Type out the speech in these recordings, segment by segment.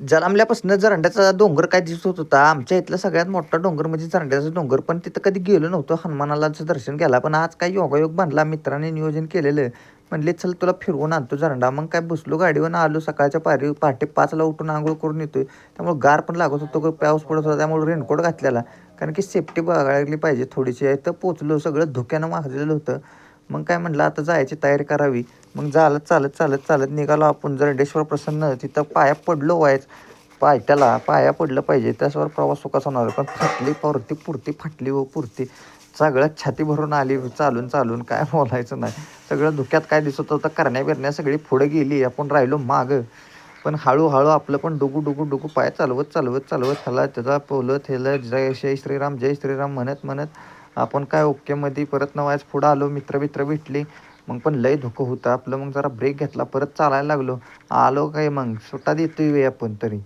जलामल्यापासून जरांड्याचा डोंगर काय दिसत होता आमच्या इथला सगळ्यात मोठा डोंगर म्हणजे जरांड्याचा डोंगर. पण तिथं कधी गेलो नव्हतो. हनुमानालाचं दर्शन घ्यायला. पण आज काय योगायोग बांधला मित्राने नियोजन केलेलं. म्हणले चल तुला फिरवून आणतो झरंडा मग काय बसलो गाडीवर आलो. सकाळच्या पारी पहाटे पाचला उठून आंघोळ करून येतोय. त्यामुळे गार पण लागत होतो. पाऊस पडत होता. त्यामुळे रेनकोट घातलेला. कारण की सेफ्टी बघायला पाहिजे थोडीशी. आहे तर पोचलो. सगळं धुक्यानं वाजलेलं होतं. मग काय म्हणलं आता जायची तयारी करावी. मग चालत चालत चालत चालत निघालो आपण. जरडेश्वर प्रसन्न तिथं पाया पडलो व्हायच पायट्याला पाया पडलं पाहिजे. त्याच्यावर प्रवास सुखाचा होणार. पण फाटली पुरती पुरती फाटली व पुरती. सगळं छाती भरून आली चालून चालून. काय बोलायचं नाही. सगळं धुक्यात काय दिसत होतं करण्या बिरण्या सगळी पुढे गेली. आपण राहिलो मागं. पण हळूहळू आपलं पण डुगू डुगू डुगू पाय चालवत चालवत चालवत. ह्याला त्याचा पोलत ह्याला जय जय श्रीराम जय श्रीराम म्हणत म्हणत आपण काय ओकेमध्ये परत नवायच. पुढं आलो मित्र मित्र भेटले. मग पण लय धुकं होतं. आपलं मग जरा ब्रेक घेतला परत चालायला लागलो. आलो काय मग? सुट्टा देतोय वे आपण तरी.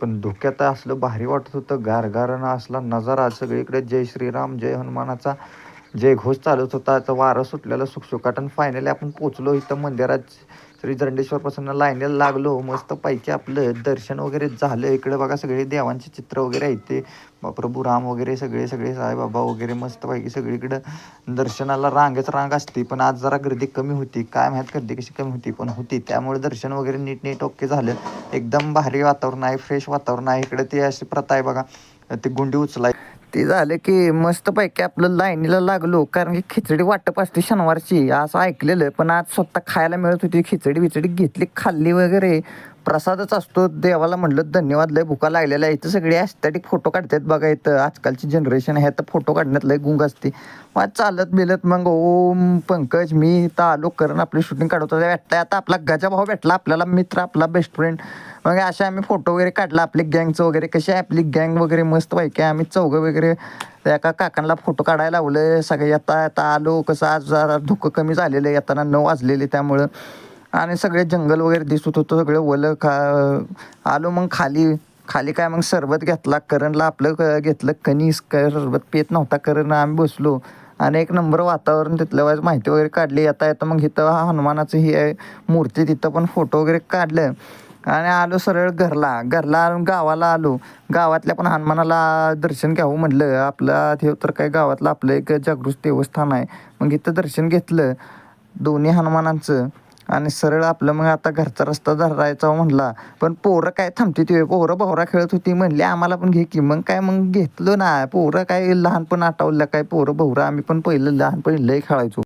पण धोक्यात असलं भारी वाटत होतं. गारगारानं असला नजारा सगळीकडे. जय श्रीराम जय हनुमानाचा. जय घोष चालत होता तर वारं सुटलेलं सुखसुखाट आणि फायनली आपण पोचलो इथं मंदिरात. श्री जरंडेश्वरपासून लाईनीला लागलो. मस्त पैकी आपलं दर्शन वगैरे झालं. इकडे बघा सगळे देवांचे चित्र वगैरे आहेत ते. प्रभू राम वगैरे सगळे सगळे साईबाबा वगैरे मस्त पैकी सगळीकडं दर्शनाला रांगेच रांग असते. पण आज जरा गर्दी कमी होती. काय माहीत गर्दी कशी कमी होती पण होती. त्यामुळे दर्शन वगैरे नीट नीट ओके झालं. एकदम भारी वातावरण आहे फ्रेश वातावरण आहे. इकडे ती अशी प्रथा आहे बघा. ती गुंडी उचलाय. ते झालं की मस्त पैकी आपलं लाईनीला लागलो. कारण की खिचडी वाटप असते शनिवारची असं ऐकलेलं. पण आज स्वतः खायला मिळत होती खिचडी बिचडी घेतली खाल्ली वगैरे. प्रसादच असतो देवाला म्हटलं धन्यवाद लय भुका लागलेला आहे इथं सगळे ॲस्थेटिक फोटो काढतात बघा इथं. आजकालची जनरेशन आहे तर फोटो काढण्यात लय गुंग असते. मग चालत बिलत मग ओम पंकज मी इथं आलो करण आपली शूटिंग काढत होता. भेटताय आता आपला गजा भाऊ भेटला आपल्याला मित्र आपला बेस्ट फ्रेंड मग असे आम्ही फोटो वगैरे काढला आपली गँगचं वगैरे कशी आहे? आपली गँग वगैरे मस्त पैकी आम्ही चौघं वगैरे एका काकांना फोटो काढायला लावलं. सगळे येता येता आलो. कसं आज जरा धुकं कमी झालेलं येताना नऊ वाजलेले त्यामुळं. आणि सगळे जंगल वगैरे दिसत होतं. सगळं वलं खा आलो मग खाली. खाली काय मग सरबत घेतला. करणला आपलं क- घेतलं. कणीस काय सरबत पेत नव्हता. करण आम्ही बसलो. आणि एक नंबर वातावरण तिथल्या वेळेस माहिती वगैरे काढली. येता येतं मग इथं हनुमानाचं ही आहे. मूर्ती तिथं पण फोटो वगैरे काढलं. आणि आलो सरळ घरला. घरला आलो गावाला आलो. गावातल्या पण हनुमानाला दर्शन घ्यावं म्हटलं आपलं ते तर काय गावातलं आपलं एक जागृत देवस्थान आहे. मग इथं दर्शन घेतलं. दोन्ही हनुमानांचं. आणि सरळ आपलं मग आता घरचा रस्ता धरायचा म्हणला. पण पोरं काय थांबते ते पोरं भावरा खेळत होती म्हणले. आम्हाला पण घे की. मग काय मग घेतलं ना पोरं काय लहानपण आठवलं काय? पोरं भोवरा. आम्ही पण पहिलं लहानपणी लय खेळायचो.